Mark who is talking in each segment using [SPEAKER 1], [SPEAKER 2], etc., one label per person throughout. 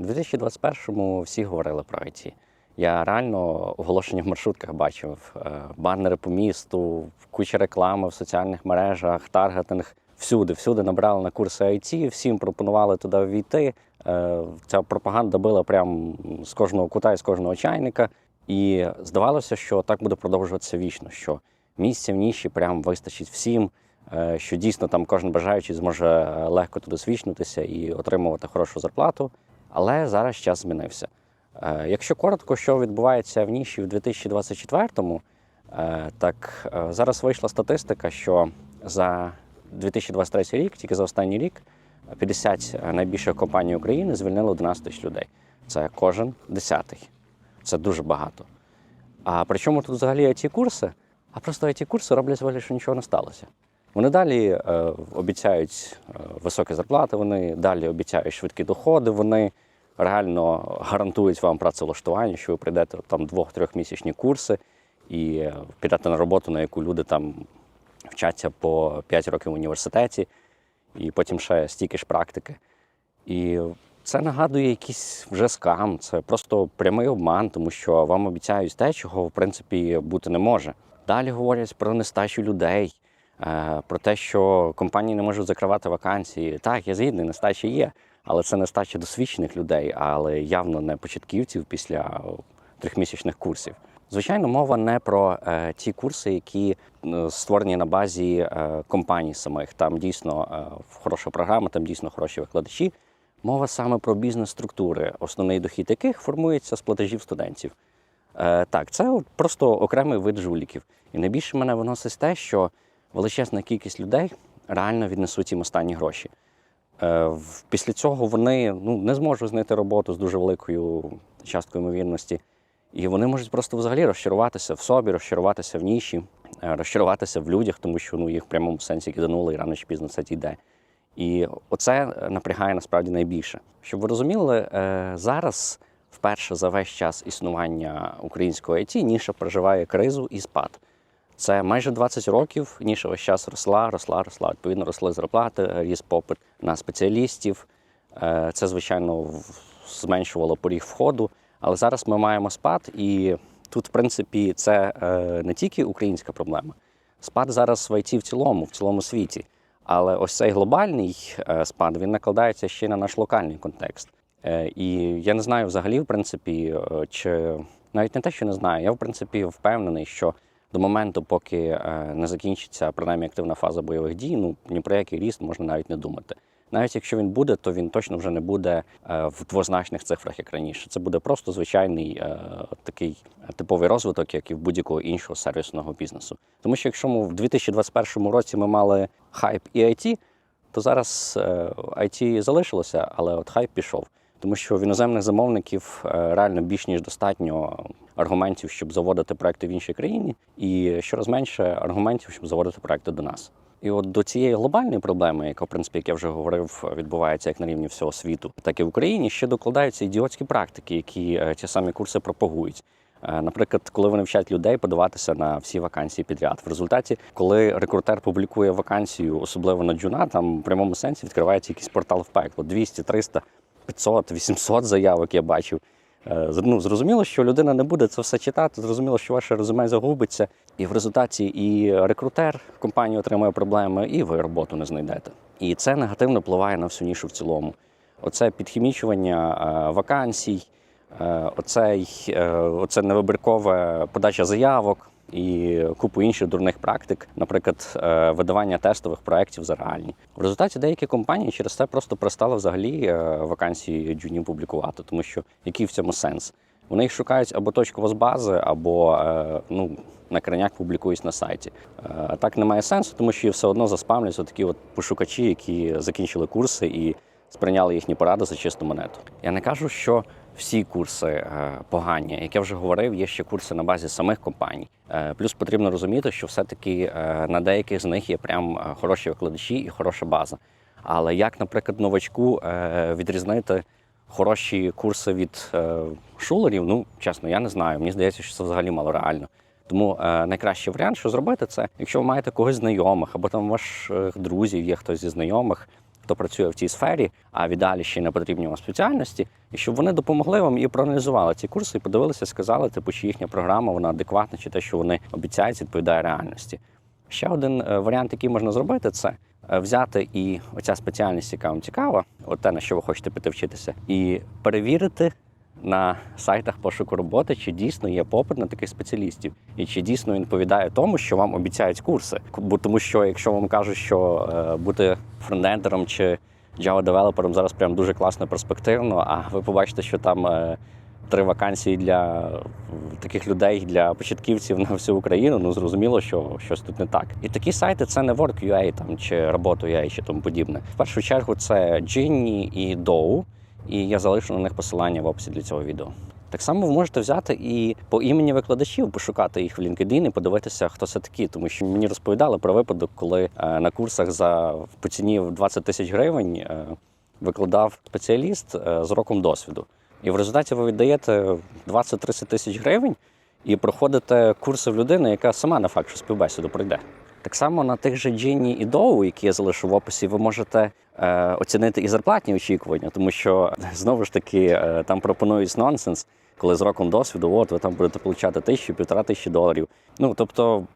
[SPEAKER 1] У 2021-му всі говорили про IT. Я реально оголошення в маршрутках бачив, е, банери по місту, куча реклами в соціальних мережах, таргетинг. Всюди, всюди набрали на курси IT, всім пропонували туди ввійти. Е, Ця пропаганда била прямо з кожного кута і з кожного чайника. І здавалося, що так буде продовжуватися вічно, що місця в ніші прям вистачить всім, е, що дійсно там кожен бажаючий зможе легко туди свічнутися і отримувати хорошу зарплату. Але зараз час змінився. Е, Якщо коротко, що відбувається в ніші в 2024-му, е, так е, зараз вийшла статистика, що за 2023 рік, тільки за останній рік, 50 найбільших компаній України звільнили 11 тисяч людей. Це кожен десятий. Це дуже багато. А при чому тут взагалі it курси? А просто it курси роблять що нічого не сталося. Вони далі е, обіцяють е, високі зарплати, вони далі обіцяють швидкі доходи, вони реально гарантують вам працевлаштування, що ви прийдете там двох-трьохмісячні курси і е, підете на роботу, на яку люди там вчаться по 5 років в університеті, і потім ще стільки ж практики. І це нагадує якийсь вже скам, це просто прямий обман, тому що вам обіцяють те, чого в принципі бути не може. Далі говорять про нестачу людей, про те, що компанії не можуть закривати вакансії. Так, я згідний, нестача є, але це нестача досвідчених людей, але явно не початківців після трьохмісячних курсів. Звичайно, мова не про е, ті курси, які е, створені на базі е, компаній самих. Там дійсно е, хороша програма, там дійсно хороші викладачі. Мова саме про бізнес-структури, основний дохід яких формується з платежів студентів. Е, так, це просто окремий вид жуліків. І найбільше мене виносить те, що величезна кількість людей реально віднесуть їм останні гроші. Е, Після цього вони ну, не зможуть знайти роботу з дуже великою часткою ймовірності. І вони можуть просто взагалі розчаруватися в собі, розчаруватися в ніші, е, розчаруватися в людях, тому що ну, їх в прямому сенсі киданули і рано чи пізно це дійде. І оце напрягає насправді найбільше. Щоб ви розуміли, е, зараз вперше за весь час існування українського IT ніша переживає кризу і спад. Це майже 20 років. Ніша час росла, росла, росла. Відповідно, росли зарплати, ріс попит на спеціалістів. Е, Це, звичайно, зменшувало поріг входу. Але зараз ми маємо спад, і тут, в принципі, це е, не тільки українська проблема. Спад зараз в ІТ в цілому, в цілому світі. Але ось цей глобальний е, спад він накладається ще й на наш локальний контекст. І я не знаю взагалі, в принципі, чи навіть не те, що не знаю, я в принципі впевнений, що до моменту, поки е, не закінчиться принаймні активна фаза бойових дій, ну ні про який ріст можна навіть не думати. Навіть якщо він буде, то він точно вже не буде е, в двозначних цифрах, як раніше. Це буде просто звичайний е, такий типовий розвиток, як і в будь-якого іншого сервісного бізнесу. Тому що якщо ми в 2021 році ми мали хайп і IT, то зараз IT залишилося, але от хайп пішов. Тому що в іноземних замовників е, реально більш ніж достатньо аргументів, щоб заводити проекти в іншій країні, і щораз менше аргументів, щоб заводити проекти до нас. І от до цієї глобальної проблеми, яка, в принципі, як я вже говорив, відбувається як на рівні всього світу, так і в Україні, ще докладаються ідіотські практики, які е, ті самі курси пропагують. Е, Наприклад, коли вони вчать людей подаватися на всі вакансії підряд. В результаті, коли рекрутер публікує вакансію, особливо на джуна, там в прямому сенсі відкривається якийсь портал в пекло 200, 300, 500, 800 заявок я бачив. Е, Ну, зрозуміло, що людина не буде це все читати, зрозуміло, що ваше резюме загубиться, і в результаті і рекрутер компанії отримує проблеми, і ви роботу не знайдете. І це негативно впливає на всю нішу в цілому. Оце підхімічування е, вакансій, е, оцей, е, оце невибіркова подача заявок і купу інших дурних практик, наприклад, е, видавання тестових проєктів за реальні. В результаті деякі компанії через це просто перестали взагалі е, вакансії джунів публікувати, тому що який в цьому сенс? Вони їх шукають або точково з бази, або е, ну, на краняк публікують на сайті. Так немає сенсу, тому що все одно заспамлять такі от пошукачі, які закінчили курси і сприйняли їхні поради за чисту монету. Я не кажу, що всі курси е, погані. Як я вже говорив, є ще курси на базі самих компаній. Е, Плюс потрібно розуміти, що все-таки е, на деяких з них є прям хороші викладачі і хороша база. Але як, наприклад, новачку відрізнити хороші курси від шулерів, ну чесно, я не знаю. Мені здається, що це взагалі мало реально. Тому найкращий варіант, що зробити, це якщо ви маєте когось знайомих, або там ваших друзів є хтось зі знайомих, хто працює в цій сфері, а віддалі ще не потрібні вам спеціальності, і щоб вони допомогли вам і проаналізували ці курси, і подивилися, сказали, типу, чи їхня програма вона адекватна, чи те, що вони обіцяють, відповідає реальності. Ще один е, варіант, який можна зробити, це е, взяти і оця спеціальність, яка вам цікава, от те, на що ви хочете піти вчитися, і перевірити на сайтах пошуку роботи, чи дійсно є попит на таких спеціалістів, і чи дійсно він відповідає тому, що вам обіцяють курси. Бо тому, що якщо вам кажуть, що е, бути фронтендером чи Java-девелопером зараз прям дуже класно перспективно, а ви побачите, що там. е, Три вакансії для таких людей для початківців на всю Україну. Ну зрозуміло, що щось тут не так. І такі сайти це не Work.ua там чи Роботу.ua чи тому подібне. В першу чергу це Ginny і Dow, і я залишу на них посилання в описі для цього відео. Так само ви можете взяти і по імені викладачів пошукати їх в LinkedIn і подивитися, хто це такі, тому що мені розповідали про випадок, коли е, на курсах за по ціні в 20 тисяч гривень е, викладав спеціаліст е, з роком досвіду. І в результаті ви віддаєте 20-30 тисяч гривень і проходите курси в людини, яка сама на факт, що співбесіду пройде. Так само на тих же Джині і Доу, які я залишу в описі, ви можете оцінити і зарплатні очікування, тому що знову ж таки е, там пропонують нонсенс, коли з роком досвіду, от ви там будете получати тисячу, півтора тисячі доларів. Ну тобто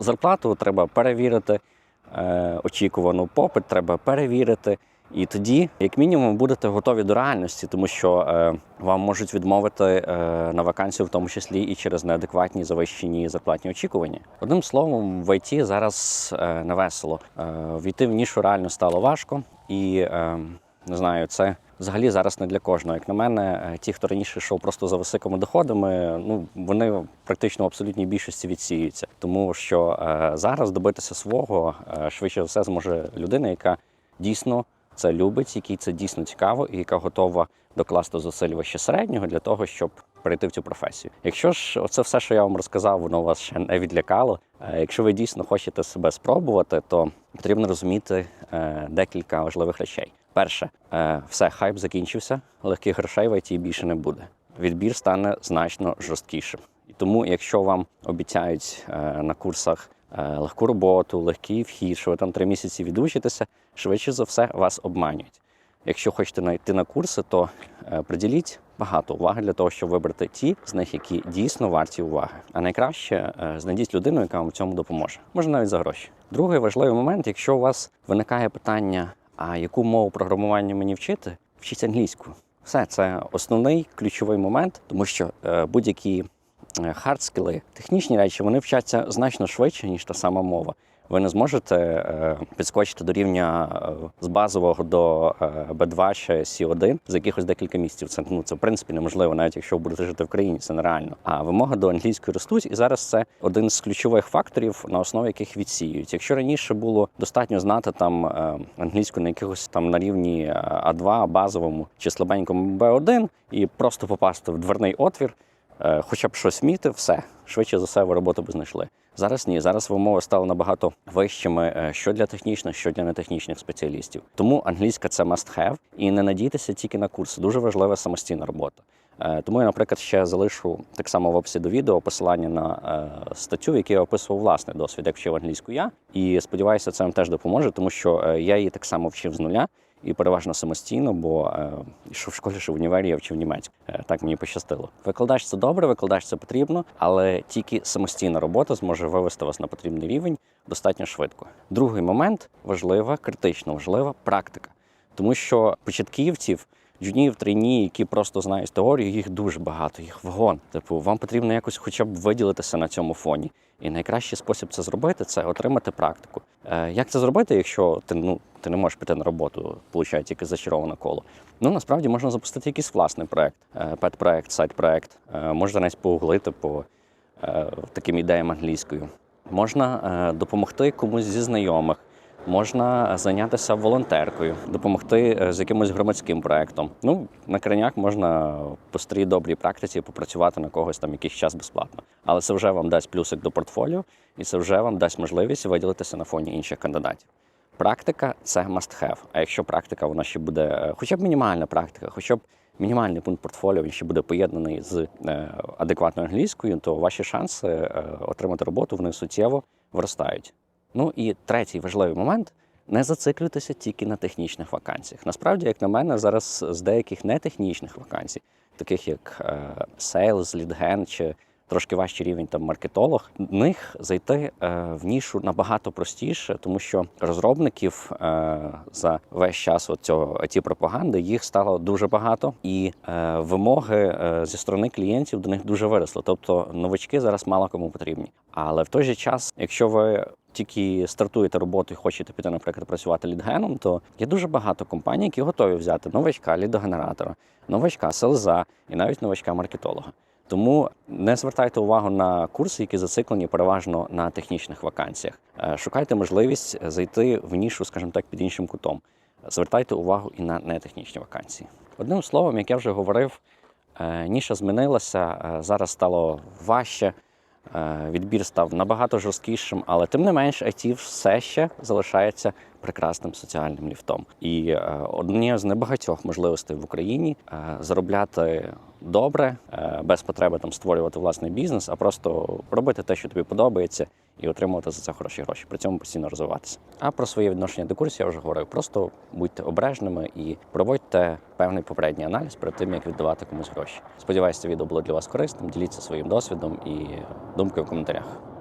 [SPEAKER 1] зарплату треба перевірити, е, очікувану попит треба перевірити. І тоді, як мінімум, будете готові до реальності, тому що е, вам можуть відмовити е, на вакансію, в тому числі і через неадекватні завищені зарплатні очікування. Одним словом, в ІТ зараз е, не весело. Е, війти в нішу реально стало важко, і е, не знаю, це взагалі зараз не для кожного. Як на мене, е, ті, хто раніше йшов просто за високими доходами, ну вони практично в абсолютній більшості відсіюються, тому що е, зараз добитися свого е, швидше за все зможе людина, яка дійсно це любить, якій це дійсно цікаво, і яка готова докласти зусиль вище середнього для того, щоб перейти в цю професію. Якщо ж оце все, що я вам розказав, воно вас ще не відлякало. е, Якщо ви дійсно хочете себе спробувати, то потрібно розуміти е, декілька важливих речей. Перше, е, все, хайп закінчився, легких грошей в ІТ більше не буде. Відбір стане значно жорсткішим. І тому, якщо вам обіцяють на курсах легку роботу, легкий вхід, що ви там три місяці відучитеся, швидше за все вас обманюють. Якщо хочете знайти на курси, то е, приділіть багато уваги для того, щоб вибрати ті з них, які дійсно варті уваги. А найкраще е, знайдіть людину, яка вам в цьому допоможе. Може навіть за гроші. Другий важливий момент, якщо у вас виникає питання, а яку мову програмування мені вчити, вчіть англійську. Все це основний ключовий момент, тому що е, будь-які е, хардскіли, технічні речі, вони вчаться значно швидше, ніж та сама мова. Ви не зможете е, підскочити до рівня е, з базового до е, B2 чи C1 за якихось декілька місяців. Це ну це в принципі неможливо, навіть якщо ви будете жити в країні, це нереально. А вимоги до англійської ростуть, і зараз це один з ключових факторів, на основі яких відсіюють. Якщо раніше було достатньо знати там е, англійську на якихось там на рівні е, А2 базовому чи слабенькому Б1 і просто попасти в дверний отвір. Е, хоча б щось вміти, все швидше за все ви роботу б знайшли. Зараз ні, зараз вимови стали набагато вищими, е, що для технічних, що для нетехнічних спеціалістів. Тому англійська це must have, і не надійтеся тільки на курси. Дуже важлива самостійна робота. Е, Тому я, наприклад, ще залишу так само в описі до відео посилання на статтю, в якій я описував власний досвід, як вчив англійську я. І сподіваюся, це вам теж допоможе, тому що я її так само вчив з нуля і переважно самостійно, бо е, що в школі, що в універі я вчив німецьку. Е, так мені пощастило. Викладач це добре, викладач це потрібно, але тільки самостійна робота зможе вивести вас на потрібний рівень достатньо швидко. Другий момент важлива, критично важлива практика, тому що початківців. Джунів, трейні, які просто знають теорію, їх дуже багато, їх вагон. Типу, вам потрібно якось хоча б виділитися на цьому фоні. І найкращий спосіб це зробити це отримати практику. Е, як це зробити, якщо ти ну ти не можеш піти на роботу, получається тільки зачароване коло? Ну насправді можна запустити якийсь власний проект, е, пет-проект, сайт-проект. Е, можна навіть погуглити по е, таким ідеям англійською. Можна допомогти комусь зі знайомих. Можна зайнятися волонтеркою, допомогти з якимось громадським проектом. Ну на крайняк можна по старій добрій практиці попрацювати на когось там якийсь час безплатно. Але це вже вам дасть плюсик до портфоліо, і це вже вам дасть можливість виділитися на фоні інших кандидатів. Практика це must have. А якщо практика, вона ще буде, е, хоча б мінімальна практика, хоча б мінімальний пункт портфоліо, він ще буде поєднаний з е, адекватною англійською, то ваші шанси е, отримати роботу вони суттєво виростають. Ну і третій важливий момент не зациклюйтеся тільки на технічних вакансіях. Насправді, як на мене, зараз з деяких нетехнічних вакансій, таких як Sales, Lead-Gen чи трошки важчий рівень там маркетолог, в них зайти е, в нішу набагато простіше, тому що розробників е, за весь час цього it пропаганди їх стало дуже багато, і е, вимоги зі сторони клієнтів до них дуже виросли. Тобто новачки зараз мало кому потрібні. Але в той же час, якщо ви тільки стартуєте роботу і хочете піти, наприклад, працювати лідгеном, то є дуже багато компаній, які готові взяти новачка, лідогенератора, новачка, селза і навіть новачка маркетолога. Тому не звертайте увагу на курси, які зациклені переважно на технічних вакансіях. Е, Шукайте можливість зайти в нішу, скажімо так, під іншим кутом. Звертайте увагу і на нетехнічні вакансії. Одним словом, як я вже говорив, е, ніша змінилася, е, зараз стало важче. Відбір став набагато жорсткішим, але тим не менш, IT все ще залишається прекрасним соціальним ліфтом. І е, однією з небагатьох можливостей в Україні е, заробляти добре, е, без потреби там створювати власний бізнес, а просто робити те, що тобі подобається, і отримувати за це хороші гроші. При цьому постійно розвиватися. А про своє відношення до курсів я вже говорив. Просто будьте обережними і проводьте певний попередній аналіз перед тим, як віддавати комусь гроші. Сподіваюся, це відео було для вас корисним. Діліться своїм досвідом і думкою в коментарях.